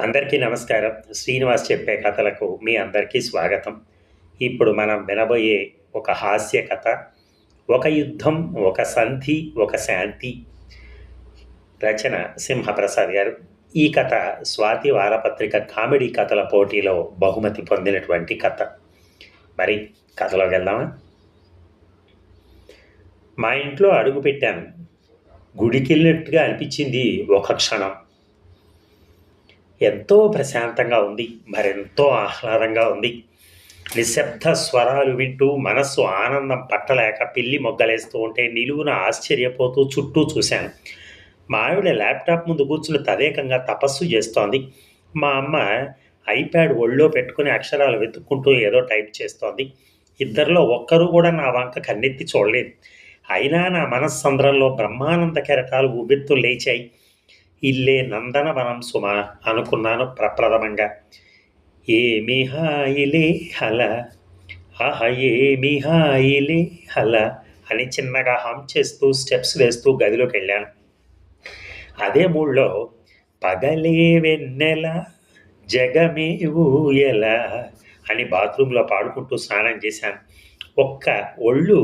అందరికీ నమస్కారం. శ్రీనివాస్ చెప్పే కథలకు మీ అందరికీ స్వాగతం. ఇప్పుడు మనం వినబోయే ఒక హాస్య కథ ఒక యుద్ధం ఒక సంధి ఒక శాంతి రచన సింహప్రసాద్ గారు. ఈ కథ స్వాతి వారపత్రిక కామెడీ కథల పోటీలో బహుమతి పొందినటువంటి కథ. మరి కథలోకి వెళ్దామా? మా ఇంట్లో అడుగు పెట్టాను గుడికెళ్ళినట్టుగా అనిపించింది ఒక క్షణం. ఎంతో ప్రశాంతంగా ఉంది మరెంతో ఆహ్లాదంగా ఉంది. నిశ్శబ్ద స్వరాలు వింటూ మనస్సు ఆనందం పట్టలేక పిల్లి మొగ్గలేస్తూ ఉంటే నిలువున ఆశ్చర్యపోతూ చుట్టూ చూశాను. మా ఆవిడ ల్యాప్టాప్ ముందు కూర్చుని తదేకంగా తపస్సు చేస్తోంది. మా అమ్మ ఐప్యాడ్ ఒళ్ళో పెట్టుకుని అక్షరాలు వెతుక్కుంటూ ఏదో టైప్ చేస్తోంది. ఇద్దరిలో ఒక్కరూ కూడా నా వంక కన్నెత్తి చూడలేదు. అయినా నా మనస్సంద్రంలో బ్రహ్మానంద కెరటాలు ఉవ్వెత్తు లేచాయి. ఇల్లే నందనవనం సుమ అనుకున్నాను ప్రప్రథమంగా. ఏమి హాయిలే హల ఆహ ఏమి హాయిలే హల అని చిన్నగా హమ్ చేస్తూ స్టెప్స్ వేస్తూ గదిలోకి వెళ్ళాను అదే మూడ్లో పగలే వెన్నెల జగమే ఊయల అని బాత్రూంలో పాడుకుంటూ స్నానం చేశాను. ఒక్క ఒళ్ళు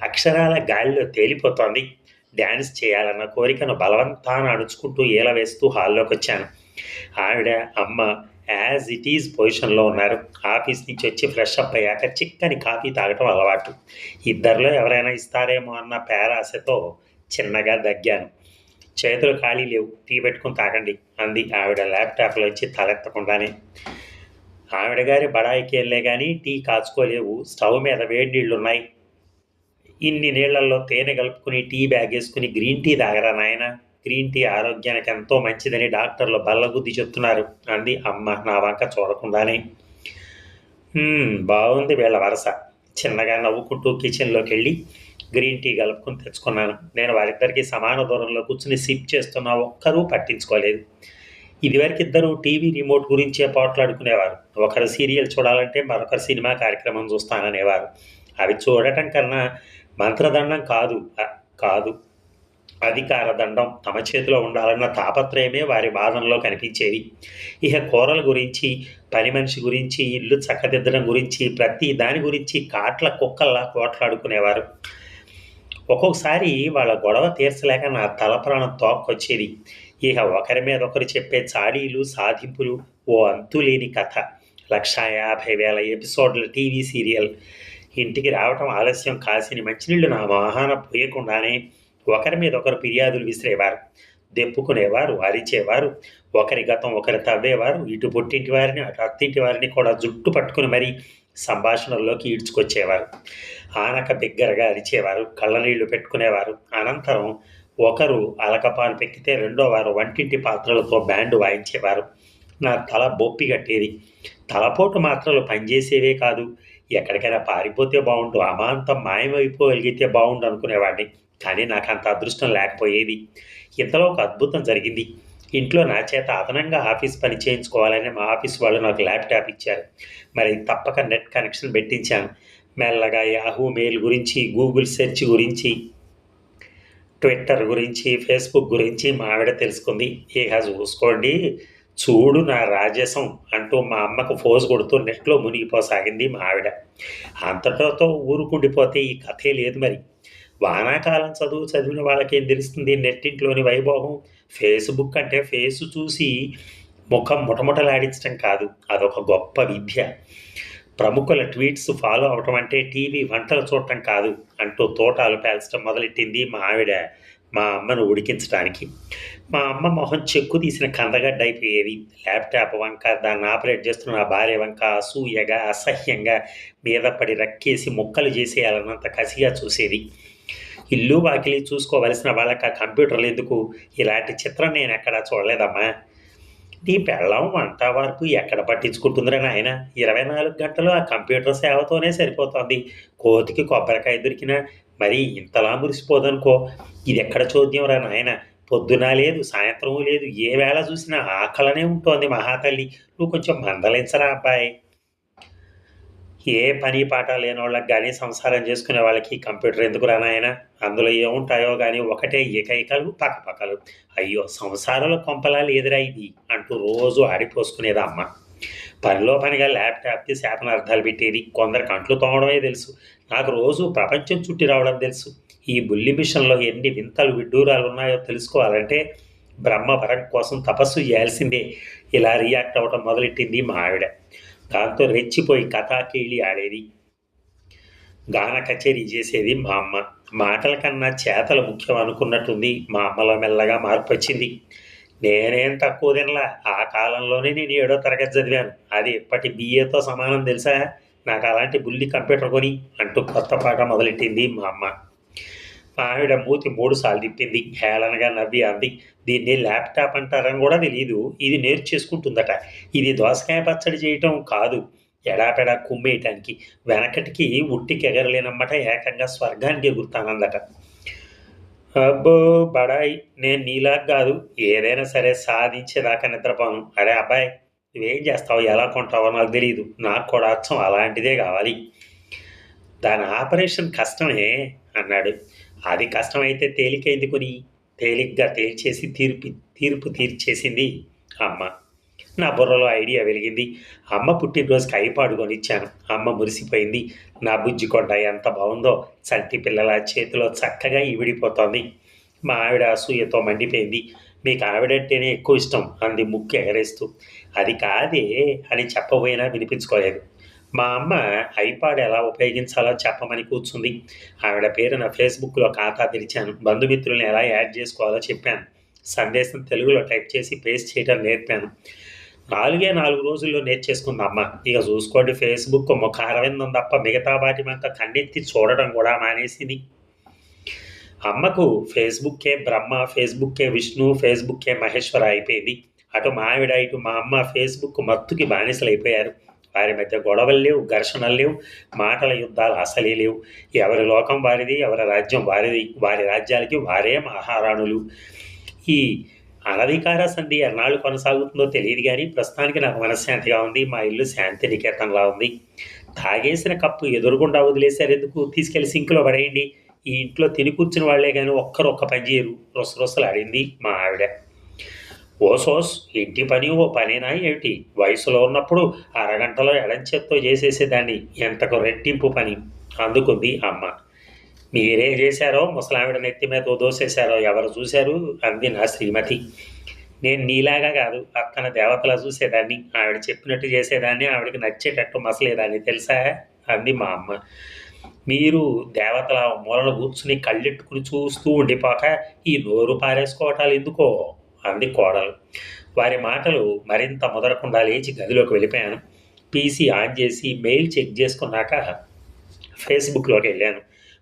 అక్షరాల గాలిలో తేలిపోతోంది. డ్యాన్స్ చేయాలన్న కోరికను బలవంతాన అణుచుకుంటూ ఈల వేస్తూ హాల్లోకి వచ్చాను. ఆవిడ అమ్మ యాజ్ ఇట్ ఈజ్ పొజిషన్లో ఉన్నారు. ఆఫీస్ నుంచి వచ్చి ఫ్రెష్ అప్ అయ్యాక చిక్కని కాఫీ తాగటం అలవాటు. ఇద్దరిలో ఎవరైనా ఇస్తారేమో అన్న పేరాశతో చిన్నగా దగ్గాను. చేతులు ఖాళీ లేవు. టీ పెట్టుకుని తాగండి అంది ఆవిడ ల్యాప్టాప్లో వచ్చి తలెత్తకుండానే. ఆవిడ గారి బడాయికి వెళ్ళే కానీ టీ కాచుకోలేవు. స్టవ్ మీద వేడి నీళ్ళు ఉన్నాయి ఇన్ని నీళ్ళలో తేనె కలుపుకుని టీ బ్యాగ్ వేసుకుని గ్రీన్ టీ తాగరా నాయన? గ్రీన్ టీ ఆరోగ్యానికి ఎంతో మంచిదని డాక్టర్లు బల్లగుద్ది చెప్తున్నారు. అంది అమ్మ నా వంక చూడకుండానే. బాగుంది వీళ్ళ వరస. చిన్నగా నవ్వుకుంటూ కిచెన్లోకి వెళ్ళి గ్రీన్ టీ కలుపుకొని తెచ్చుకున్నాను. నేను వారిద్దరికీ సమాన దూరంలో కూర్చుని సిప్ చేస్తున్నా ఒక్కరూ పట్టించుకోలేదు. ఇదివరకు ఇద్దరు టీవీ రిమోట్ గురించే పోట్లాడుకునేవారు. ఒకరు సీరియల్ చూడాలంటే మరొకరు సినిమా కార్యక్రమం చూస్తాననేవారు. అవి చూడటం కన్నా మంత్రదండం కాదు కాదు. అధికార దండం తమ చేతిలో ఉండాలన్న తాపత్రయమే వారి వాదనలో కనిపించేది. ఇక కూరల గురించి పని మనిషి గురించి ఇల్లు చక్కదిద్దడం గురించి ప్రతి దాని గురించి కాట్ల కుక్కల్లా కోట్లాడుకునేవారు ఒక్కొక్కసారి వాళ్ళ గొడవ తీర్చలేక నా తల తోక్కొచ్చేది. ఇక ఒకరి మీద ఒకరు చెప్పే చాడీలు సాధింపులు ఓ అంతులేని కథ. లక్షా యాభై వేల ఎపిసోడ్ల టీవీ సీరియల్. ఇంటికి రావటం ఆలస్యం కాసిన మంచినీళ్ళు నా వాహన పోయకుండానే ఒకరి మీద ఒకరు ఫిర్యాదులు విసిరేవారు. దెప్పుకునేవారు అరిచేవారు ఒకరి గతం ఒకరి తవ్వేవారు ఇటు పొట్టింటి వారిని అటు అత్తింటి వారిని కూడా జుట్టు పట్టుకుని మరీ సంభాషణల్లోకి ఈడ్చుకొచ్చేవారు. ఆనక బిగ్గరగా అరిచేవారు కళ్ళనీళ్ళు పెట్టుకునేవారు. అనంతరం ఒకరు అలకపాలు పెక్కితే రెండో వారు వంటింటి పాత్రలతో బ్యాండ్ వాయించేవారు. నా తల బొప్పి కట్టేది. తలపోటు మాత్రలు పనిచేసేవే కాదు. ఎక్కడికైనా పారిపోతే బాగుండు అమాంతం మాయమైపోగలిగితే బాగుండు అనుకునేవాడిని. కానీ నాకు అంత అదృష్టం లేకపోయేది. ఇంతలో ఒక అద్భుతం జరిగింది. ఇంట్లో నా చేత అదనంగా ఆఫీస్ పని చేయించుకోవాలని మా ఆఫీస్ వాళ్ళు నాకు ల్యాప్టాప్ ఇచ్చారు. మరి తప్పక నెట్ కనెక్షన్ పెట్టించాను. మెల్లగా యాహూ మెయిల్ గురించి గూగుల్ సెర్చ్ గురించి ట్విట్టర్ గురించి ఫేస్బుక్ గురించి మా ఆవిడ తెలుసుకుంది. ఇక చూసుకోండి. చూడు నా రాజసం అంటూ మా అమ్మకు ఫోజ్ కొడుతూ నెట్లో మునిగిపోసాగింది మా ఆవిడ. అంతటితో ఊరుకుండిపోతే ఈ కథే లేదు మరి. వానాకాలం చదువు చదివిన వాళ్ళకేం తెలుస్తుంది? నెట్టింట్లోని వైభోగం. ఫేస్బుక్ అంటే ఫేస్ చూసి ముఖం ముఠముఠలాడించడం కాదు. అదొక గొప్ప విద్య. ప్రముఖుల ట్వీట్స్ ఫాలో అవటం అంటే టీవీ వంటలు చూడటం కాదు అంటూ తోటాలు పేల్చడం మొదలెట్టింది మా ఆవిడ. మా అమ్మను ఉడికించడానికి మా అమ్మ మొహం చెక్కు తీసిన కందగడ్డ అయిపోయేది. ల్యాప్టాప్ వంక దాన్ని ఆపరేట్ చేస్తున్న నా భార్య వంక అసూయగా అసహ్యంగా మీద పడి రక్కేసి ముక్కలు చేసేయాలన్నంత కసిగా చూసేది. ఇల్లు వాకిలి చూసుకోవలసిన వాళ్ళకి ఆ కంప్యూటర్లు ఎందుకు? ఇలాంటి చిత్రం నేను ఎక్కడా చూడలేదమ్మా. నీ పెళ్ళం వంట వరకు ఎక్కడ పట్టించుకుంటుందిరా నాయన? ఇరవై నాలుగు గంటలు ఆ కంప్యూటర్ సేవతోనే సరిపోతుంది. కోతికి కొబ్బరికాయ దొరికినా మరి ఇంతలా మురిసిపోదనుకో. ఇది ఎక్కడ చోద్యం రా నాయన? పొద్దున లేదు సాయంత్రం లేదు ఏ వేళ చూసినా ఆకలనే ఉంటోంది మహాతల్లి. నువ్వు కొంచెం మందలించరా అబ్బాయి. ఏ పని పాట లేని వాళ్ళకి కానీ సంసారం చేసుకునే వాళ్ళకి కంప్యూటర్ ఎందుకు రానాయన అందులో ఏముంటాయో కానీ ఒకటే ఏకైకలు పక్కపక్కలు. అయ్యో సంసారంలో కొంపలాలు ఎదురా ఇది? అంటూ రోజు ఆడిపోసుకునేది అమ్మ పనిలో పనిగా ల్యాప్టాప్కి శాపన అర్థాలు పెట్టేది కొందరు కంట్లు తోమడమే తెలుసు. నాకు రోజు ప్రపంచం చుట్టి రావడం తెలుసు. ఈ బుల్లి మిషన్లో ఎన్ని వింతలు విడ్డూరాలు ఉన్నాయో తెలుసుకోవాలంటే బ్రహ్మ వరం కోసం తపస్సు చేయాల్సిందే. ఇలా రియాక్ట్ అవ్వడం మొదలెట్టింది మా ఆవిడ. దాంతో రెచ్చిపోయి కథాకేళి ఆడేది. గాన కచేరీ చేసేది మా అమ్మ. మాటల కన్నా చేతలు ముఖ్యం అనుకున్నట్టుంది మా అమ్మలో మెల్లగా మార్పు వచ్చింది. నేనేం తక్కువ తినలా. ఆ కాలంలోనే నేను ఏడో తరగతి చదివాను. అది ఇప్పటి బిఏతో సమానం తెలుసా? నాకు అలాంటి బుల్లి కంప్యూటర్ కొని అంటూ కొత్త పాట మొదలెట్టింది మా అమ్మ. ఆవిడ మూతి మూడు సార్లు తిప్పింది. హేళనగా నవ్వి అంది. దీన్ని ల్యాప్టాప్ అంటారని కూడా తెలియదు ఇది నేర్చేసుకుంటుందట. ఇది దోసకాయ పచ్చడి చేయటం కాదు. ఎడాపెడా కుమ్మేయటానికి. వెనకటికి ఉట్టికి ఎగరలేనమ్మట ఏకంగా స్వర్గానికి ఎగురుతానందట. అబ్బో బడాయి నేను నీలా కాదు. ఏదైనా సరే సాధించేదాకా నిద్రపోను. అరే అబ్బాయి నువ్వేం చేస్తావు? ఎలా కొంటావో నాకు తెలియదు నాకు కూడా అచ్చం అలాంటిదే కావాలి. దాని ఆపరేషన్ కష్టమే అన్నాడు. అది కష్టమైతే తేలికైంది కొని తేలిగ్గా తేల్చేసి తీర్పు తీర్పు తీర్చేసింది అమ్మ. నా బుర్రలో ఐడియా వెలిగింది. అమ్మ పుట్టినరోజుకి ఐపాడు కొనిచ్చాను. అమ్మ మురిసిపోయింది. నా బుజ్జి కొండ ఎంత బాగుందో చంటి పిల్లల చేతిలో చక్కగా ఈవిడిపోతోంది మా ఆవిడ అసూయతో మండిపోయింది. మీకు ఆవిడంటేనే ఎక్కువ ఇష్టం అంది ముక్కు ఎగరేస్తూ. అది కాదే అని చెప్పబోయినా వినిపించుకోలేదు. మా అమ్మ ఐపాడ్ ఎలా ఉపయోగించాలో చెప్పమని కూర్చుంది. ఆవిడ పేరు నా ఫేస్బుక్లో ఖాతా తెరిచాను. బంధుమిత్రుల్ని ఎలా యాడ్ చేసుకోవాలో చెప్పాను. సందేశం తెలుగులో టైప్ చేసి పేస్ట్ చేయడం నేర్పాను. నాలుగే నాలుగు రోజుల్లో నేర్చేసుకుంది అమ్మ. ఇక చూసుకోండి ఫేస్బుక్ ముఖ అరవిందం తప్ప మిగతా వాటి కన్నెత్తి చూడడం కూడా మానేసింది. అమ్మకు ఫేస్బుక్కే బ్రహ్మ ఫేస్బుక్కే విష్ణు ఫేస్బుక్కే మహేశ్వర అయిపోయింది. అటు మా ఆవిడ ఇటు మా అమ్మ ఫేస్బుక్ మత్తుకి బానిసలు అయిపోయారు వారి మధ్య గొడవలు లేవు ఘర్షణలు లేవు మాటల యుద్ధాలు అసలే లేవు. ఎవరి లోకం వారిది ఎవరి రాజ్యం వారిది వారి రాజ్యాలకి వారే మహారాణులు. ఈ అనధికార సంధి ఎన్నాళ్ళు కొనసాగుతుందో తెలియదు కానీ ప్రస్తుతానికి నాకు మనశ్శాంతిగా ఉంది. మా ఇల్లు శాంతి నికేతన్లా ఉంది. తాగేసిన కప్పు ఎదురుగుండా వదిలేశారు ఎందుకు? తీసుకెళ్ళి సింక్లో పడేయండి. ఈ ఇంట్లో తిని కూర్చుని వాళ్ళే కానీ ఒక్కరు ఒక్క పని చేయరు రొసరొసలు రొసలాడింది మా ఆవిడ. ఓసోస్ ఇంటి పని ఓ పనేనా ఏమిటి? వయసులో ఉన్నప్పుడు అరగంటలో ఎడంచెత్తో చేసేసేదాన్ని. ఎంతకు రెట్టింపు పని? అందుకుంది అమ్మ. మీరేం చేశారో ముసలావిడ నెత్తి మీద దోసేశారో ఎవరు చూశారు? అంది నా శ్రీమతి. నేను నీలాగా కాదు అక్కన దేవతలా చూసేదాన్ని. ఆవిడ చెప్పినట్టు చేసేదాన్ని ఆవిడకి నచ్చేటట్టు మసలేదాన్ని తెలుసా? అంది మా అమ్మ. మీరు దేవతల మూలలు కూర్చుని కళ్ళెట్టుకుని చూస్తూ ఉండిపోక ఈ నోరు పారేసుకోవటాలు ఎందుకో? అంది కోడలు. వారి మాటలు మరింత ముదరకుండా లేచి గదిలోకి వెళ్ళిపోయాను. పీసీ ఆన్ చేసి మెయిల్ చెక్ చేసుకున్నాక ఫేస్బుక్లోకి వెళ్ళాను.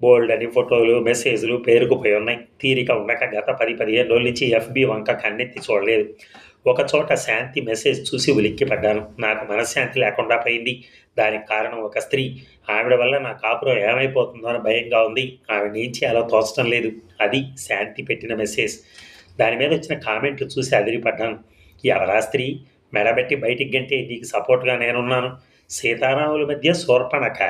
బోల్డ్ అని ఫోటోలు మెసేజ్లు పేరుకుపోయి ఉన్నాయి. తీరిక ఉండక గత పది పదిహేను రోజుల నుంచి ఎఫ్బి వంక కన్నెత్తి చూడలేదు. ఒక చోట శాంతి మెసేజ్ చూసి ఉలిక్కిపడ్డాను. నాకు మనశ్శాంతి లేకుండా పోయింది. దానికి కారణం ఒక స్త్రీ. ఆవిడ వల్ల నా కాపురం ఏమైపోతుందో అని భయంగా ఉంది. ఆవిడ నుంచి అలా తోచడం లేదు. అది శాంతి పెట్టిన మెసేజ్. దాని మీద వచ్చిన కామెంట్లు చూసి అదిరిపడ్డాను. ఎవరా స్త్రీ మెడబెట్టి బయటికి గంటే నీకు సపోర్ట్గా నేనున్నాను. సీతారాముల మధ్య శూర్పణక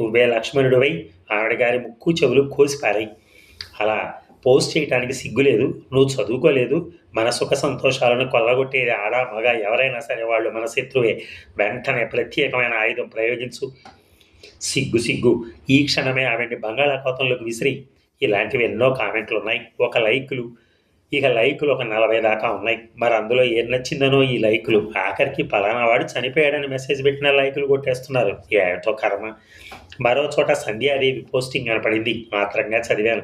నువ్వే లక్ష్మణుడివై ఆవిడ గారి ముక్కు చెవులు కోసిపారాయి అలా పోస్ట్ చేయడానికి సిగ్గులేదు. నువ్వు చదువుకోలేదు. మన సుఖ సంతోషాలను కొల్లగొట్టేది ఆడ మగ ఎవరైనా సరే వాళ్ళు మన శత్రువే. వెంటనే ప్రత్యేకమైన ఆయుధం ప్రయోగించు. సిగ్గు సిగ్గు. ఈ క్షణమే ఆవిడ్ని బంగాళాఖాతంలోకి విసిరి ఇలాంటివి ఎన్నో కామెంట్లు ఉన్నాయి ఒక లైకులు ఇక లైకులు ఒక నలభై దాకా ఉన్నాయి. మరి అందులో ఏం నచ్చిందనో ఈ లైకులు. ఆఖరికి పలానా వాడు చనిపోయాడని మెసేజ్ పెట్టిన లైకులు కొట్టేస్తున్నారు. ఏటో కర్మ. మరో చోట సంధ్యాదేవి పోస్టింగ్ కనపడింది. మాత్రంగా చదివాను.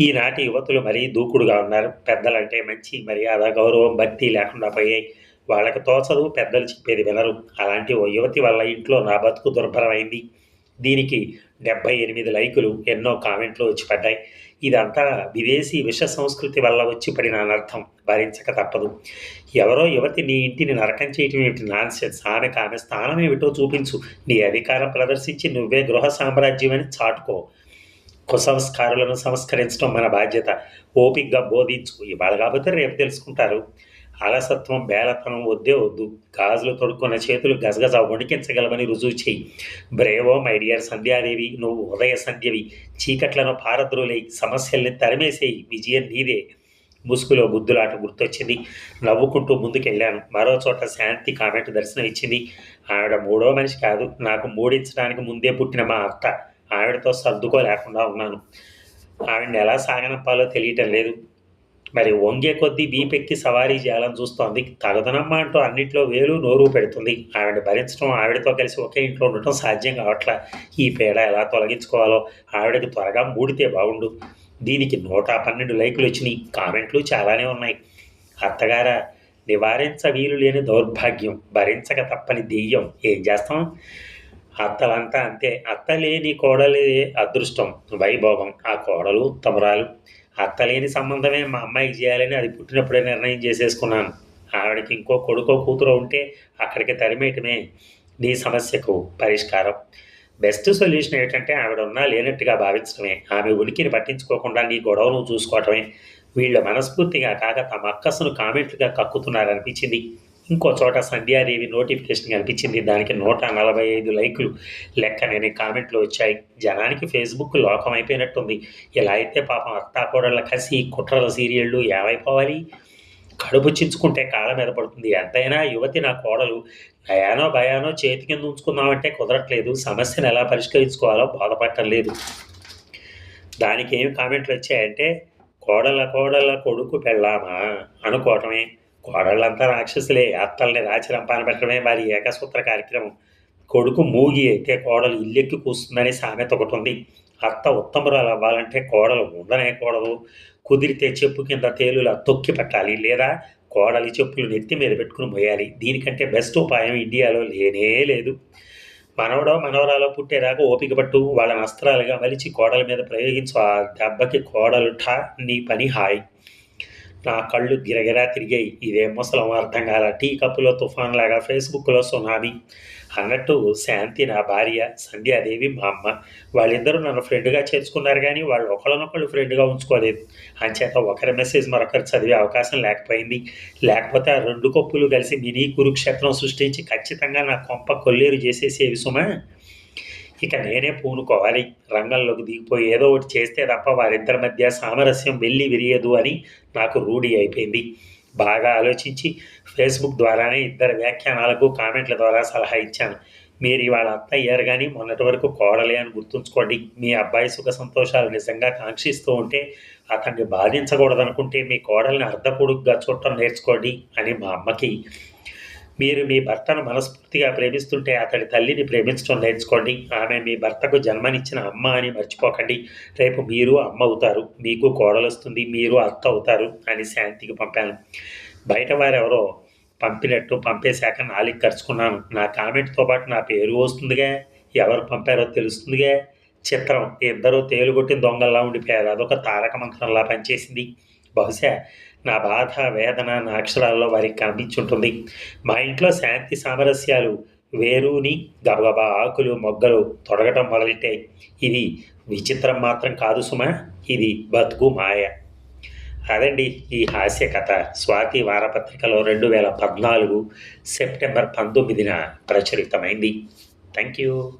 ఈనాటి యువతులు మరీ దూకుడుగా ఉన్నారు. పెద్దలంటే మంచి మర్యాద గౌరవం భక్తి లేకుండా పోయాయి. వాళ్ళకి తోచదు పెద్దలు చెప్పేది వినరు. అలాంటి ఓ యువతి వల్ల ఇంట్లో నా బతుకు దుర్భరమైంది. దీనికి డెబ్బై ఎనిమిది లైకులు ఎన్నో కామెంట్లు వచ్చి పడ్డాయి. ఇదంతా విదేశీ విష సంస్కృతి వల్ల వచ్చి పడిన అనర్థం. భరించక తప్పదు. ఎవరో యువతి నీ ఇంటిని నరకం చేయటం ఏమిటి? నాన్సెన్స్. ఆమెకు ఆమె స్థానం ఏమిటో చూపించు. నీ అధికారం ప్రదర్శించి నువ్వే గృహ సామ్రాజ్యం అని చాటుకో. కుసంస్కారులను సంస్కరించడం మన బాధ్యత. ఓపిక్గా బోధించు. ఇవాళ కాకపోతే రేపు తెలుసుకుంటారు. అలసత్వం బేలతనం వద్దే వద్దు. గాజులు తొడుక్కున్న చేతులు గజగజ వణికించగలవని రుజువు చేయి. బ్రేవో మై డియర్ సంధ్యాదేవి నువ్వు ఉదయ సంధ్యవి. చీకట్లను పారద్రులై సమస్యల్ని తరిమేసేయి. విజయం నీదే. ముసుగులో గుద్దులాట గుర్తొచ్చింది. నవ్వుకుంటూ ముందుకెళ్ళాను. మరో చోట శాంతి కామెంట్ దర్శనం ఇచ్చింది. ఆవిడ మూడో మనిషి కాదు. నాకు మూడించడానికి ముందే పుట్టిన మా అత్త. ఆవిడతో సర్దుకోలేకుండా ఉన్నాను. ఆవిడని ఎలా సాగనంపాలో తెలియటం లేదు. మరి వంగే కొద్దీ బీపెక్కి సవారీ చేయాలని చూస్తోంది. తగదనమ్మ అంటూ అన్నిట్లో వేలు నోరు పెడుతుంది. ఆవిడ భరించడం ఆవిడతో కలిసి ఒకే ఇంట్లో ఉండటం సాధ్యం కావట్లా. ఈ పేడ ఎలా తొలగించుకోవాలో? ఆవిడకి త్వరగా మూడితే బాగుండు. దీనికి నూట పన్నెండు లైకులు వచ్చినాయి. కామెంట్లు చాలానే ఉన్నాయి. అత్తగార నివారించ వీలు లేని దౌర్భాగ్యం. భరించక తప్పని దెయ్యం. ఏం చేస్తాం? అత్తలంతా అంతే. అత్త లేని కోడలే అదృష్టం. వైభోగం. ఆ కోడలు తమరాలు అత్తలేని సంబంధమే మా అమ్మాయికి చేయాలని అది పుట్టినప్పుడే నిర్ణయం చేసేసుకున్నాను. ఆవిడకి ఇంకో కొడుకో కూతురు ఉంటే అక్కడికి తరిమేయటమే నీ సమస్యకు పరిష్కారం. బెస్ట్ సొల్యూషన్ ఏంటంటే ఆవిడ ఉన్నా లేనట్టుగా భావించడమే ఆమె ఉనికిని పట్టించుకోకుండా నీ గొడవను చూసుకోవటమే. వీళ్ళ మనస్ఫూర్తిగా కాక తమ అక్కస్సును కామెంట్లుగా కక్కుతున్నారనిపించింది. ఇంకో చోట సంధ్యాదేవి నోటిఫికేషన్ కనిపించింది. దానికి నూట నలభై ఐదు లైకులు లెక్కనేని కామెంట్లు వచ్చాయి జనానికి ఫేస్బుక్ లోకం అయిపోయినట్టుంది. ఇలా అయితే పాపం అత్తాకోడళ్ళ కసి కుట్రల సీరియళ్ళు ఏమైపోవాలి? కడుపు చించుకుంటే కాళ్ళ మీద పడుతుంది. ఎంతైనా యువతి నా కోడలు. నయానో భయానో చేతి కింద ఉంచుకుందామంటే కుదరట్లేదు. సమస్యను ఎలా పరిష్కరించుకోవాలో బాధపడటం లేదు. దానికి ఏమి కామెంట్లు వచ్చాయంటే కోడల కోడల కొడుకు పెళ్ళామా? అనుకోవటమే. కోడళ్ళంతా రాక్షసులే. అత్తల్ని రాచిరంపాన పెట్టడమే వారి ఏకసూత్ర కార్యక్రమం. కొడుకు మూగి అయితే కోడలు ఇల్లెక్కి కూస్తుందని సామెత ఒకటి ఉంది. అత్త ఉత్తమురాలు అవ్వాలంటే కోడలు ఉండనేకూడదు. కుదిరితే చెప్పు కింద తేలులా తొక్కి పెట్టాలి లేదా కోడలి చెప్పులు నెత్తి మీద పెట్టుకుని పోయాలి దీనికంటే బెస్ట్ ఉపాయం ఇండియాలో లేనే లేదు. మనవడో మనవరాలో పుట్టేదాకా ఓపిక పట్టు వాళ్ళని అస్త్రాలుగా మలిచి కోడల మీద ప్రయోగించు. ఆ దెబ్బకి కోడలు ఠా నీ పని హాయ్. నా కళ్ళు గిరగిరా తిరిగాయి. ఇదే ముసలం అర్థం కాల టీ కప్పులో తుఫాన్ లాగా ఫేస్బుక్లో సునామీ. అన్నట్టు శాంతి నా భార్య సంధ్యాదేవి మా అమ్మ. వాళ్ళిద్దరూ నన్ను ఫ్రెండ్గా చేర్చుకున్నారు కానీ వాళ్ళు ఒకళ్ళనొకళ్ళు ఫ్రెండ్గా ఉంచుకోలేదు. అంచేత ఒకరి మెసేజ్ మరొకరు చదివే అవకాశం లేకపోయింది. లేకపోతే ఆ రెండు కప్పులు కలిసి మినీ కురుక్షేత్రం సృష్టించి ఖచ్చితంగా నా కొంప కొల్లేరు చేసేసేవి సుమా? ఇక నేనే పూనుకోవాలి. రంగంలోకి దిగిపోయి ఏదో ఒకటి చేస్తే తప్ప వారిద్దరి మధ్య సామరస్యం వెళ్ళి విరియదు అని నాకు రూఢి అయిపోయింది. బాగా ఆలోచించి ఫేస్బుక్ ద్వారానే ఇద్దరు వ్యాఖ్యానాలకు కామెంట్ల ద్వారా సలహా ఇచ్చాను. మీరు ఇవాళ అత్త అయ్యారు కానీ మొన్నటి వరకు కోడలే అని గుర్తుంచుకోండి. మీ అబ్బాయి సుఖ సంతోషాలు నిజంగా కాంక్షిస్తూ ఉంటే అతన్ని బాధించకూడదనుకుంటే మీ కోడల్ని అర్ధపొడుగ్గా చూడటం నేర్చుకోండి అని మా అమ్మకి మీరు మీ భర్తను మనస్ఫూర్తిగా ప్రేమిస్తుంటే అతడి తల్లిని ప్రేమించడం నేర్చుకోండి. ఆమె మీ భర్తకు జన్మనిచ్చిన అమ్మ అని మర్చిపోకండి. రేపు మీరు అమ్మ అవుతారు. మీకు కోడలొస్తుంది. మీరు అత్త అవుతారు అని శాంతికి పంపాను. బయట వారెవరో పంపినట్టు పంపేశాక నాలుగు ఖర్చుకున్నాను నా కామెంట్తో పాటు నా పేరు వస్తుందిగా? ఎవరు పంపారో తెలుస్తుందిగా? చిత్రం ఇద్దరు తేలుగొట్టిన దొంగల్లా ఉండిపోయారు. అదొక తారక మంత్రంలా పనిచేసింది. బహుశా నా బాధ వేదన నా అక్షరాల్లో వారికి కనిపించుంటుంది. మా ఇంట్లో శాంతి సామరస్యాలు వేరుని గబగబా ఆకులు మొగ్గలు తొడగటం మొదలెట్టాయి ఇది విచిత్రం మాత్రం కాదు సుమా ఇది బతుకు మాయ. అదండి ఈ హాస్య కథ. స్వాతి వారపత్రికలో రెండు వేల పద్నాలుగు సెప్టెంబర్ పంతొమ్మిదిన ప్రచురితమైంది. Thank you